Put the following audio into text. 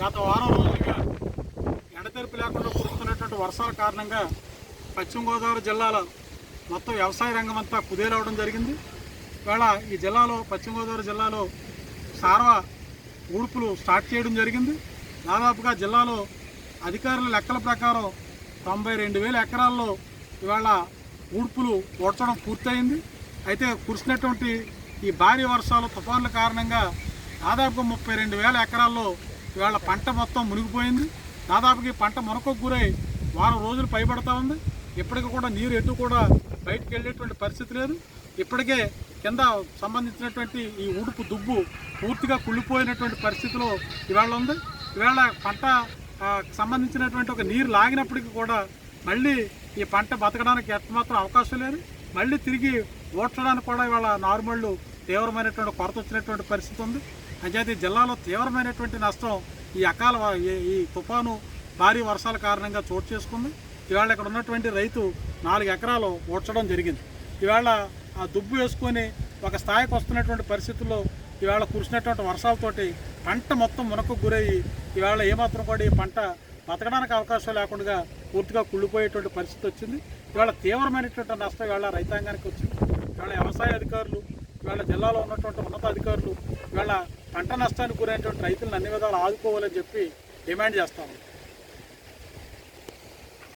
గత వారం రోజులుగా ఎడతెరిపి లేకుండా కురుస్తున్నటువంటి వర్షాల కారణంగా పశ్చిమ గోదావరి జిల్లాలో మొత్తం వ్యవసాయ రంగం అంతా కుదేలవడం జరిగింది. ఇవాళ ఈ జిల్లాలో పశ్చిమ గోదావరి జిల్లాలో సార్వ ఊడ్పులు స్టార్ట్ చేయడం జరిగింది. దాదాపుగా జిల్లాలో అధికారుల లెక్కల ప్రకారం తొంభై రెండు వేల ఎకరాల్లో ఇవాళ ఊడ్పులు ఓడ్చడం పూర్తయింది. అయితే కురిసినటువంటి ఈ భారీ వర్షాలు తుఫాన్ల కారణంగా దాదాపు ముప్పై రెండు వేల ఎకరాల్లో ఇవాళ పంట మొత్తం మునిగిపోయింది. దాదాపుకి పంట మునకకు గురై వారం రోజులు పైబడతా ఉంది. ఇప్పటికి కూడా నీరు ఎటు కూడా బయటకు వెళ్ళేటువంటి పరిస్థితి లేదు. ఇప్పటికే కింద సంబంధించినటువంటి ఈ ఉడుపు దుబ్బు పూర్తిగా కుళ్ళిపోయినటువంటి పరిస్థితిలో ఇవాళ ఉంది. ఇవాళ పంట సంబంధించినటువంటి ఒక నీరు లాగినప్పటికీ కూడా మళ్ళీ ఈ పంట బతకడానికి ఎంతమాత్రం అవకాశం లేదు. మళ్ళీ తిరిగి ఓడ్చడానికి కూడా ఇవాళ నార్మళ్ళు తీవ్రమైనటువంటి కొరత వచ్చినటువంటి పరిస్థితి ఉంది. అంచేది జిల్లాలో తీవ్రమైనటువంటి నష్టం ఈ అకాల ఈ- తుఫాను భారీ వర్షాల కారణంగా చోటు చేసుకుంది. ఇవాళ ఇక్కడ ఉన్నటువంటి రైతు నాలుగు ఎకరాలు ఓడ్చడం జరిగింది. ఇవాళ ఆ దుబ్బు వేసుకొని ఒక స్థాయికి వస్తున్నటువంటి పరిస్థితుల్లో ఇవాళ కురిసినటువంటి వర్షాలతోటి పంట మొత్తం మునకు గురయ్యి ఇవాళ ఏమాత్రం కూడా ఈ పంట బతకడానికి అవకాశం లేకుండా పూర్తిగా కుళ్ళిపోయేటువంటి పరిస్థితి వచ్చింది. ఇవాళ తీవ్రమైనటువంటి నష్టం ఇవాళ రైతాంగానికి వచ్చింది. ఇవాళ వ్యవసాయ అధికారులు ఇవాళ జిల్లాలో ఉన్నటువంటి ఉన్నతాధికారులు వీళ్ళ ఇవాళ పంట నష్టానికి గురైనటువంటి రైతులను అన్ని విధాలు ఆదుకోవాలని చెప్పి డిమాండ్ చేస్తాము